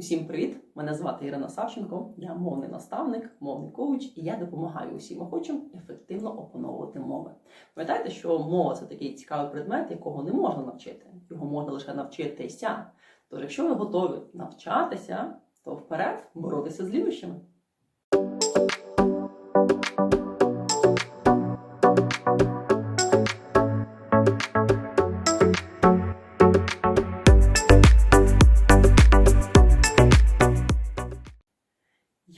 Усім привіт! Мене звати Ірина Савченко, я мовний наставник, мовний коуч, і я допомагаю усім охочим ефективно опановувати мови. Пам'ятаєте, що мова це такий цікавий предмет, якого не можна навчити, його можна лише навчитися. Тож, якщо ви готові навчатися, то вперед боротися з лінощами.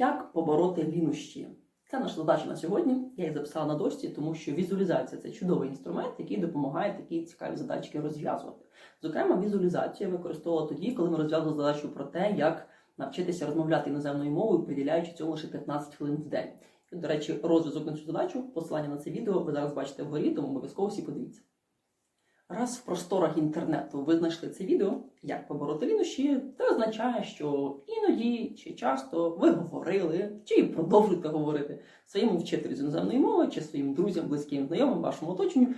Як побороти лінощі? Це наша задача на сьогодні. Я їх записала на дошці, тому що візуалізація це чудовий інструмент, який допомагає такі цікаві задачки розв'язувати. Зокрема, візуалізацію я використовувала тоді, коли ми розв'язували задачу про те, як навчитися розмовляти іноземною мовою, приділяючи цьому лише 15 хвилин в день. До речі, розв'язок на цю задачу, посилання на це відео ви зараз бачите вгорі, тому обов'язково всі подивіться. Раз в просторах інтернету ви знайшли це відео, як побороти лінощі, це означає, що іноді чи часто ви говорили, чи продовжуєте говорити своєму вчителю з іноземної мови, чи своїм друзям, близьким, знайомим, вашому оточенню.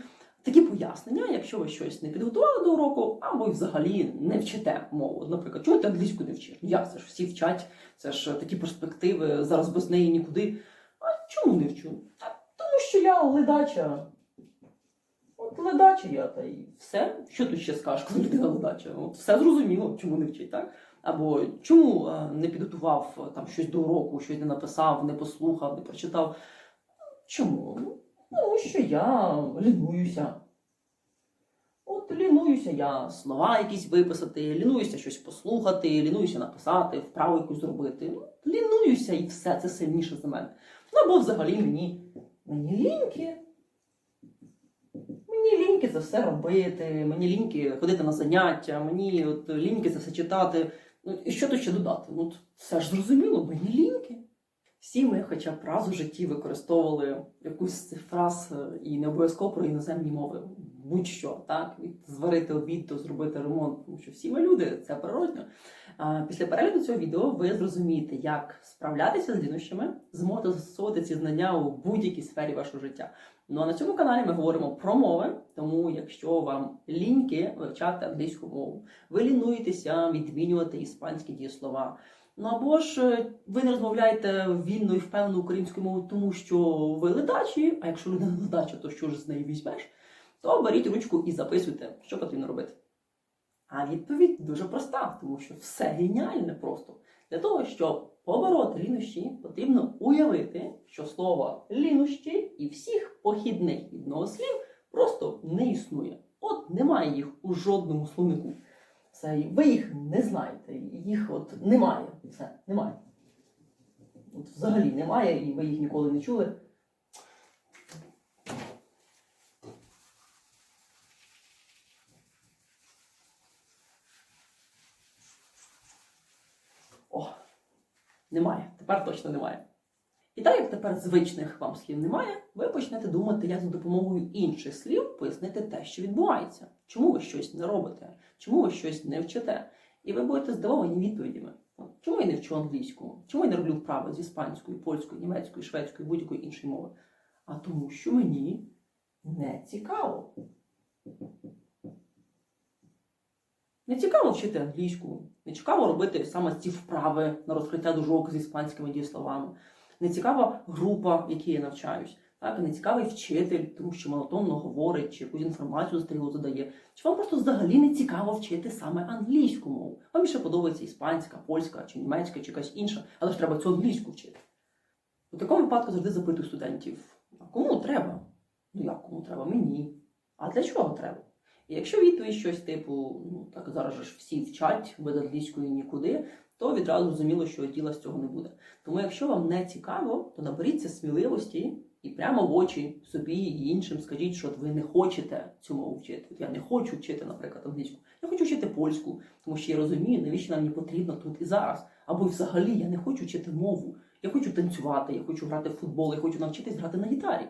Такі пояснення, якщо ви щось не підготували до уроку, або й взагалі не вчите мову. Наприклад, чому ти англійську не вчиш? Ну, Як це ж всі вчать? Це ж такі перспективи, зараз без неї нікуди. А чому не вчу? Тому що я ледача. Ледача я, та й все. Що тут ще скажеш, коли людина ледача? От все зрозуміло, чому не вчить, так? Або чому е, не підготував е, там щось до уроку, щось не написав, не послухав, не прочитав. Чому? Ну, що я лінуюся. От лінуюся я слова якісь виписати, лінуюся щось послухати, лінуюся написати, вправу якусь зробити. Ну, лінуюся і все, це сильніше за мене. Ну або взагалі мені, мені ліньки. Ліньки це все робити, мені ліньки ходити на заняття, мені от ліньки це все читати. Ну, і що тут ще додати? Ну, все ж зрозуміло, мені ліньки. Всі ми хоча б раз у житті використовували якусь з цих фраз е, і не обов'язково про іноземні мови. Будь-що, так? Від зварити обід до зробити ремонт, тому що всі ми люди, це природньо. Після перегляду цього відео ви зрозумієте, як справлятися з лінощами, зможете застосовувати ці знання у будь-якій сфері вашого життя. Ну а на цьому каналі ми говоримо про мови, тому якщо вам ліньки вивчати англійську мову, ви лінуєтеся відмінювати іспанські дієслова. Ну або ж е, ви не розмовляєте вільно і впевнено українською мовою, тому що ви ледачі, а якщо людина ледача, то що ж з неї візьмеш? То беріть ручку і записуйте, що потрібно робити. А відповідь дуже проста, тому що все геніальне просто. Для того, щоб побороти лінощі, потрібно уявити, що слово лінощі і всіх похідних відносслів просто не існує. От немає їх у жодному словнику. Це ви їх не знаєте, їх от немає. Все, немає. От взагалі немає, і ви їх ніколи не чули. Немає. Тепер точно немає. І так як тепер звичних вам слів немає, ви почнете думати, як за допомогою інших слів пояснити те, що відбувається. Чому ви щось не робите, чому ви щось не вчите. І ви будете здивовані відповідями. Чому я не вчу англійську? Чому я не роблю вправи з іспанської, польської, німецької, шведської, будь-якої іншої мови? А тому, що мені не цікаво. Не цікаво вчити англійську, не цікаво робити саме ці вправи на розкриття дужок з іспанськими дієсловами. Не цікава група, в якій я навчаюсь. Так, не цікавий вчитель, тому що монотонно говорить, чи якусь інформацію застрілу задає. Чи вам просто взагалі не цікаво вчити саме англійську мову? Вам більше подобається іспанська, польська, чи німецька, чи якась інша, але ж треба цю англійську вчити. У такому випадку завжди запитую студентів: а кому треба? Ну як кому треба? Мені. А для чого треба? І якщо відповідь щось типу, ну так зараз ж всі вчать без англійської нікуди, то відразу зрозуміло, що діла з цього не буде. Тому, якщо вам не цікаво, то наберіться сміливості і прямо в очі собі і іншим скажіть, що ви не хочете цю мову вчити. От я не хочу вчити, наприклад, англійську. Я хочу вчити польську, тому що я розумію, навіщо нам мені потрібно тут і зараз. Або взагалі я не хочу вчити мову. Я хочу танцювати, я хочу грати в футбол, я хочу навчитись грати на гітарі.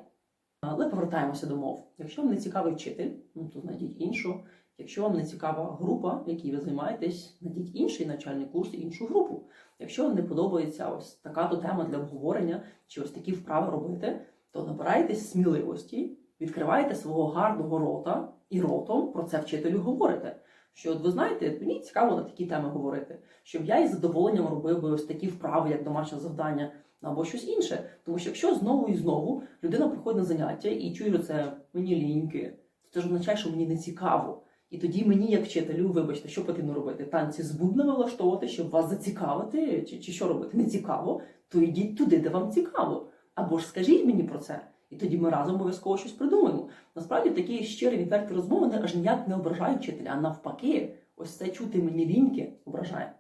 Але повертаємося до мов. Якщо вам не цікавий вчитель, ну то знайдіть іншу. Якщо вам не цікава група, в якій ви займаєтесь, знайдіть інший навчальний курс іншу групу. Якщо вам не подобається ось така то тема для обговорення, чи ось такі вправи робити, то набирайтесь сміливості, відкривайте свого гарного рота і ротом про це вчителю говорите. Що от ви знаєте, мені цікаво на такі теми говорити, щоб я із задоволенням робив би ось такі вправи, як домашнє завдання, або щось інше. Тому що якщо знову і знову людина приходить на заняття і чує, що це мені ліньки, то це ж означає, що мені не цікаво. І тоді мені, як вчителю, вибачте, що потрібно робити? Танці з бубнами влаштовувати, щоб вас зацікавити, чи, чи що робити? Не цікаво, то йдіть туди, де вам цікаво. Або ж скажіть мені про це, і тоді ми разом обов'язково щось придумаємо. Насправді такі щирі відверті розмови аж ніяк не ображають вчителя, а навпаки, ось це чути мені ліньки ображає.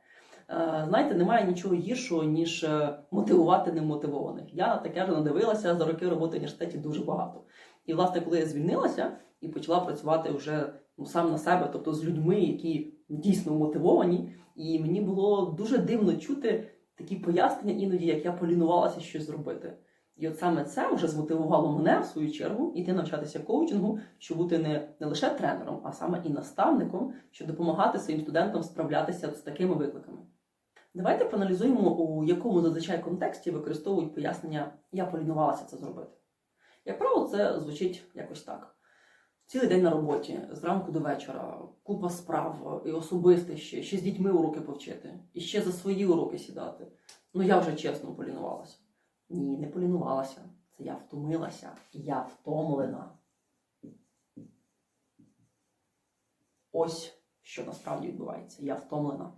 Е, Знаєте, немає нічого гіршого, ніж е, мотивувати немотивованих. Я таке вже надивилася за роки роботи в університеті дуже багато. І, власне, коли я звільнилася і почала працювати вже ну, сам на себе, тобто з людьми, які дійсно мотивовані, і мені було дуже дивно чути такі пояснення іноді, як я полінувалася щось зробити. І от саме це вже змотивувало мене в свою чергу іти навчатися коучингу, щоб бути не, не лише тренером, а саме і наставником, щоб допомагати своїм студентам справлятися з такими викликами. Давайте проаналізуємо, у якому зазвичай контексті використовують пояснення Я полінувалася це зробити. Як правило, це звучить якось так: цілий день на роботі, зранку до вечора, купа справ, і особисте ще, ще з дітьми уроки повчити, і ще за свої уроки сідати. Ну я вже чесно полінувалася. Ні, не полінувалася. Це я втомилася. Я втомлена. Ось що насправді відбувається. Я втомлена.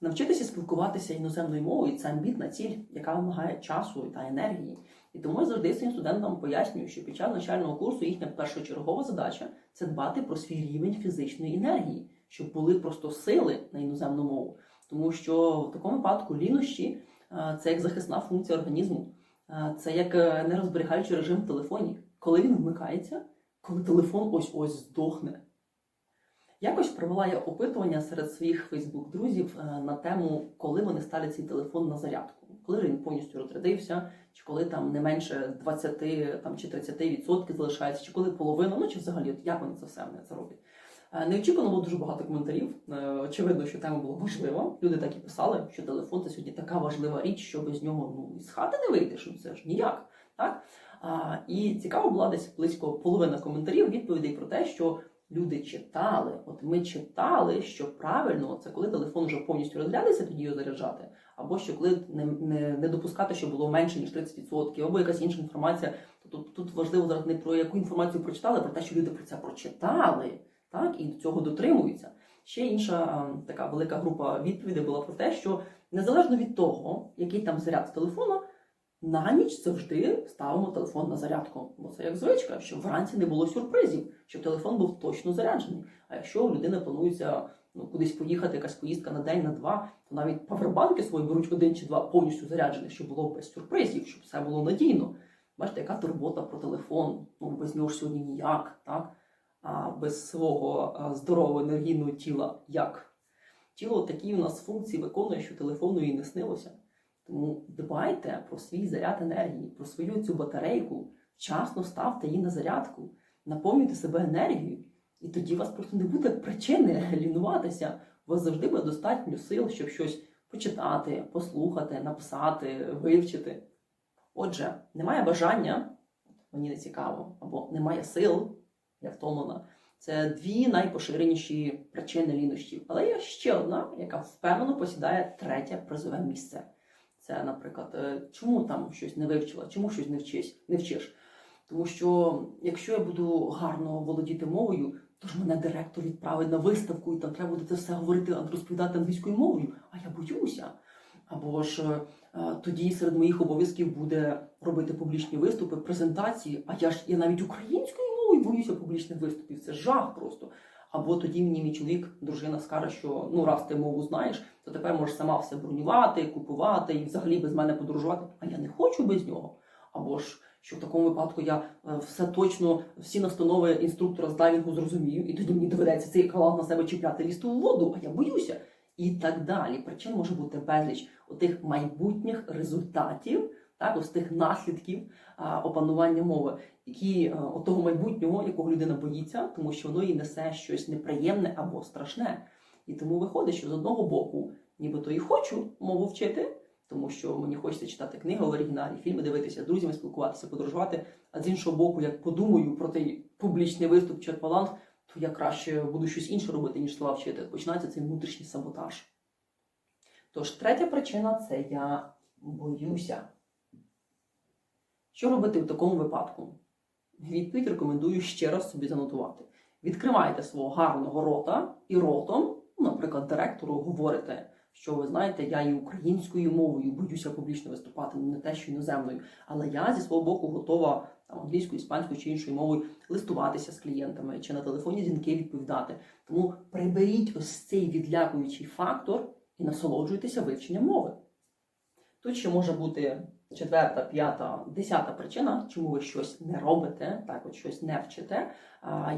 Навчитися спілкуватися іноземною мовою це амбітна ціль, яка вимагає часу та енергії. І тому я завжди своїм студентам пояснюю, що під час навчального курсу їхня першочергова задача це дбати про свій рівень фізичної енергії, щоб були просто сили на іноземну мову. Тому що в такому випадку лінощі е, це як захисна функція організму, Е, це як е, нерозберігаючий режим в телефоні. Коли він вмикається, коли телефон ось ось здохне. Якось провела я опитування серед своїх Фейсбук-друзів е, на тему, коли вони ставлять свій телефон на зарядку, коли він повністю розрядився, чи коли там не менше 20 там, чи 30% залишається, чи коли половина, ну чи взагалі, як вони це все вони це роблять. Е, Неочікувано було дуже багато коментарів. Е, Очевидно, що тема була важлива. Люди так і писали, що телефон це сьогодні така важлива річ, що без нього ну із хати не вийдеш, ну це ж ніяк. Так? А, і цікаво була десь близько половина коментарів відповідей про те, що люди читали. От ми читали, що правильно це коли телефон вже повністю розглядався, тоді його заряджати, або що коли не, не, не допускати, що було менше ніж 30%, або якась інша інформація. Тут, тут важливо зараз не про яку інформацію прочитали, а про те, що люди про це прочитали, так і до цього дотримуються. Ще інша така велика група відповідей була про те, що незалежно від того, який там заряд з телефона. На ніч завжди ставимо телефон на зарядку, бо це як звичка, щоб вранці не було сюрпризів, щоб телефон був точно заряджений. А якщо у людини планується ну, кудись поїхати, якась поїздка на день, на два, то навіть павербанки свої беруть один чи два повністю заряджених, щоб було без сюрпризів, щоб все було надійно. Бачите, яка турбота про телефон? Ну без нього ж сьогодні ніяк, так? А без свого здорового енергійного тіла як? Тіло такі у нас функції виконує, що телефону і не снилося. Тому дбайте про свій заряд енергії, про свою цю батарейку, вчасно ставте її на зарядку, наповнюйте себе енергією, і тоді у вас просто не буде причини лінуватися. У вас завжди буде достатньо сил, щоб щось почитати, послухати, написати, вивчити. Отже, немає бажання, мені не цікаво, або немає сил, я втомлена. Це дві найпоширеніші причини лінощів. Але є ще одна, яка впевнено посідає третє призове місце. Це, наприклад, е, чому там щось не вивчила, чому щось не вчиш, не вчиш. Тому що якщо я буду гарно володіти мовою, то ж мене директор відправить на виставку, і там треба буде це все говорити, розповідати англійською мовою, а я боюся. Або ж е, тоді серед моїх обов'язків буде робити публічні виступи, презентації, а я ж я навіть українською мовою боюся публічних виступів. Це жах просто. Або тоді мені мій чоловік, дружина скаже, що ну раз ти мову знаєш, то тепер можеш сама все бронювати, купувати і взагалі без мене подорожувати. А я не хочу без нього. Або ж що в такому випадку я е, все точно, всі настанови інструктора з дайвінгу зрозумію, і тоді мені доведеться цей калах на себе чіпляти лізти у воду, а я боюся. І так далі. Причин може бути безліч отих майбутніх результатів, так, ось тих наслідків опанування мови, які а, от того майбутнього, якого людина боїться, тому що воно їй несе щось неприємне або страшне. І тому виходить, що з одного боку, нібито і хочу мову вчити, тому що мені хочеться читати книги в оригіналі, фільми дивитися, з друзями спілкуватися, подорожувати. А з іншого боку, як подумаю про той публічний виступ чи акваланг, то я краще буду щось інше робити, ніж слова вчити. Починається цей внутрішній саботаж. Тож, третя причина це я боюся. Що робити в такому випадку? Відповідь рекомендую ще раз собі занотувати. Відкривайте свого гарного рота і ротом, ну, наприклад, директору говорите, що ви знаєте, я і українською мовою боюся публічно виступати, не те, що іноземною, але я зі свого боку готова там, англійською, іспанською чи іншою мовою листуватися з клієнтами чи на телефоні дзвінки відповідати. Тому приберіть ось цей відлякуючий фактор і насолоджуйтеся вивченням мови. Тут ще може бути четверта, п'ята, десята причина, чому ви щось не робите, так от щось не вчите.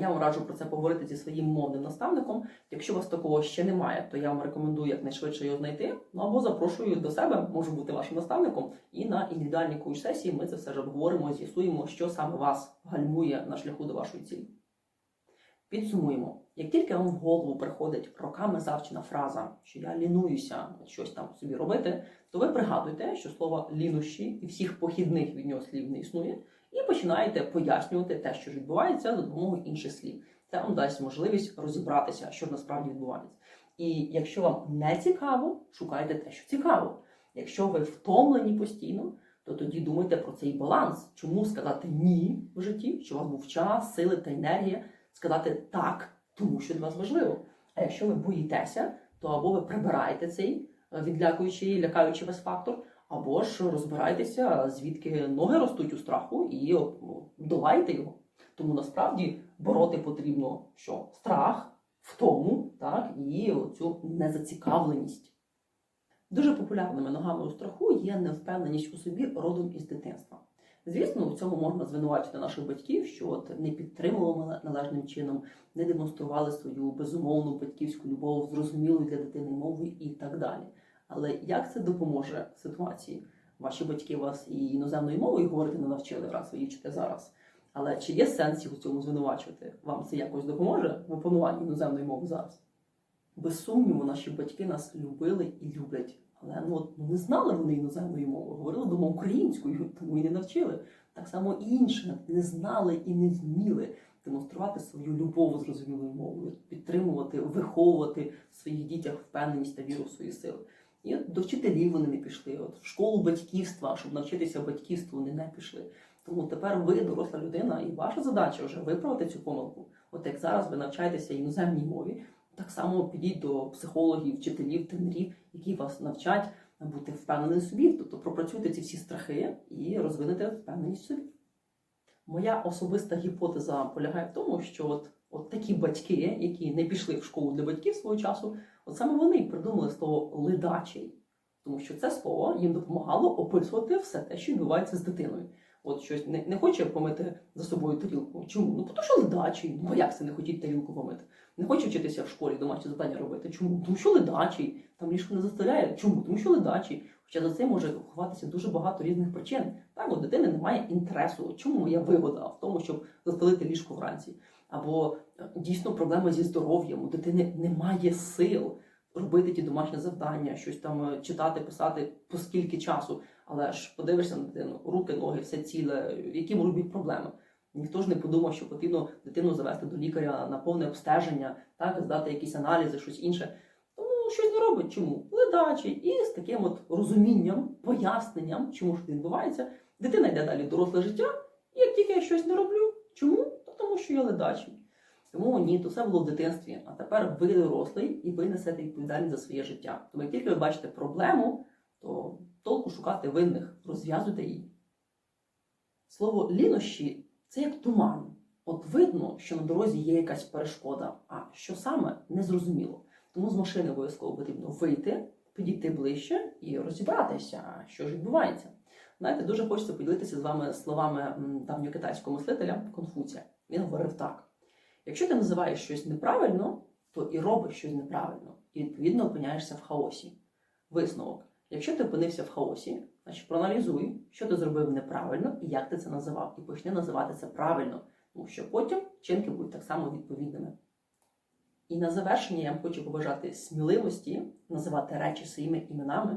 Я вам раджу про це поговорити зі своїм мовним наставником. Якщо у вас такого ще немає, то я вам рекомендую якнайшвидше його знайти. Ну або запрошую до себе, можу бути вашим наставником. І на індивідуальній коуч сесії ми це все ж обговоримо, з'ясуємо, що саме вас гальмує на шляху до вашої цілі. Підсумуємо, як тільки вам в голову приходить роками завчена фраза, що я лінуюся щось там собі робити, то ви пригадуєте, що слово лінощі і всіх похідних від нього слів не існує, і починаєте пояснювати те, що відбувається, за допомогою інших слів. Це вам дасть можливість розібратися, що насправді відбувається. І якщо вам не цікаво, шукайте те, що цікаво. Якщо ви втомлені постійно, то тоді думайте про цей баланс. Чому сказати ні в житті, що у вас був час, сили та енергія, сказати так, тому що для вас важливо. А якщо ви боїтеся, то або ви прибираєте цей е, відлякуючий, лякаючий вас фактор, або ж розбирайтеся, звідки ноги ростуть у страху, і о, долаєте його. Тому насправді бороти потрібно що страх, втому, так і цю незацікавленість. Дуже популярними ногами у страху є невпевненість у собі родом із дитинства. Звісно, у цьому можна звинувачити наших батьків, що от не підтримували належним чином, не демонстрували свою безумовну батьківську любов, зрозумілою для дитини мовою і так далі. Але як це допоможе ситуації? Ваші батьки вас і іноземною мовою говорити не навчили, раз ви її вчите зараз. Але чи є сенс їх у цьому звинувачувати? Вам це якось допоможе в опануванні іноземної мови зараз? Без сумніву, наші батьки нас любили і люблять. Але ну, от, ну, не знали вони іноземної мови, говорили дома українською, тому і не навчили. Так само і інше не знали і не вміли демонструвати свою любов зрозумілою мовою, підтримувати, виховувати в своїх дітях впевненість та віру в свої сили. І от до вчителів вони не пішли. От в школу батьківства, щоб навчитися батьківству, вони не пішли. Тому тепер ви доросла людина, і ваша задача вже виправити цю помилку. От як зараз ви навчаєтеся іноземній мові, так само підіть до психологів, вчителів, тренерів, які вас навчать бути впевненим в собі. Тобто пропрацюйте ці всі страхи і розвинете впевненість в собі. Моя особиста гіпотеза полягає в тому, що от, от такі батьки, які не пішли в школу для батьків свого часу, от саме вони придумали слово ледачий, тому що це слово їм допомагало описувати все те, що відбувається з дитиною. От щось не, не хоче помити за собою тарілку. Чому? Ну, тому що ледачий. Ну, а як це не хотіть тарілку помити? Не хоче вчитися в школі домашні завдання робити. Чому? Тому що ледачий. Там ліжко не заставляє. Чому? Тому що ледачий. Хоча за цим може ховатися дуже багато різних причин. Так, у дитини немає інтересу. Чому моя вигода в тому, щоб застелити ліжко вранці? Або е, дійсно проблема зі здоров'ям. У дитини немає сил робити ті домашні завдання, щось там е, читати, писати по скільки часу. Але ж подивишся на дитину, руки, ноги, все ціле, які можуть бути проблеми. Ніхто ж не подумав, що потрібно дитину завести до лікаря на повне обстеження, так, здати якісь аналізи, щось інше. Тому щось не робить. Чому? Ледачий. І з таким от розумінням, поясненням, чому ж відбувається, дитина йде далі доросле життя, і як тільки я щось не роблю, чому? То тому що я ледачий. Тому ні, то все було в дитинстві. А тепер ви дорослий і ви несете відповідальність за своє життя. Тому як тільки ви бачите проблему, то толку шукати винних, розв'язуйте її. Слово лінощі це як туман. От видно, що на дорозі є якась перешкода, а що саме незрозуміло. Тому з машини обов'язково потрібно вийти, підійти ближче і розібратися, що ж відбувається. Знаєте, дуже хочеться поділитися з вами словами м, давньокитайського мислителя Конфуція. Він говорив так: якщо ти називаєш щось неправильно, то і робиш щось неправильно, і відповідно опиняєшся в хаосі. Висновок. Якщо ти опинився в хаосі, значить проаналізуй, що ти зробив неправильно і як ти це називав, і почни називати це правильно, тому що потім вчинки будуть так само відповідними. І на завершення я вам хочу побажати сміливості називати речі своїми іменами,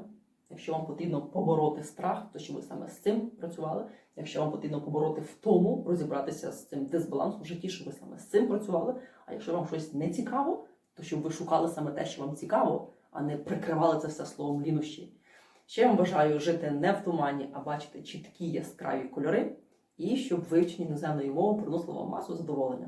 Якщо вам потрібно побороти страх, то щоб ви саме з цим працювали. Якщо вам потрібно побороти втому, розібратися з цим дисбалансом в житті, щоб ви саме з цим працювали. А якщо вам щось не цікаво, то щоб ви шукали саме те, що вам цікаво, а не прикривали це все словом лінощі. Ще вам бажаю жити не в тумані, а бачити чіткі яскраві кольори, і щоб вивчення іноземної мови приносило вам масу задоволення.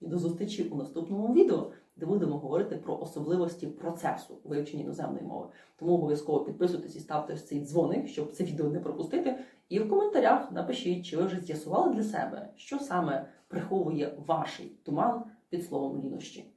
І до зустрічі у наступному відео, де будемо говорити про особливості процесу вивчення іноземної мови. Тому обов'язково підписуйтесь і ставте цей дзвоник, щоб це відео не пропустити. І в коментарях напишіть, чи ви вже з'ясували для себе, що саме приховує ваш туман під словом лінощі.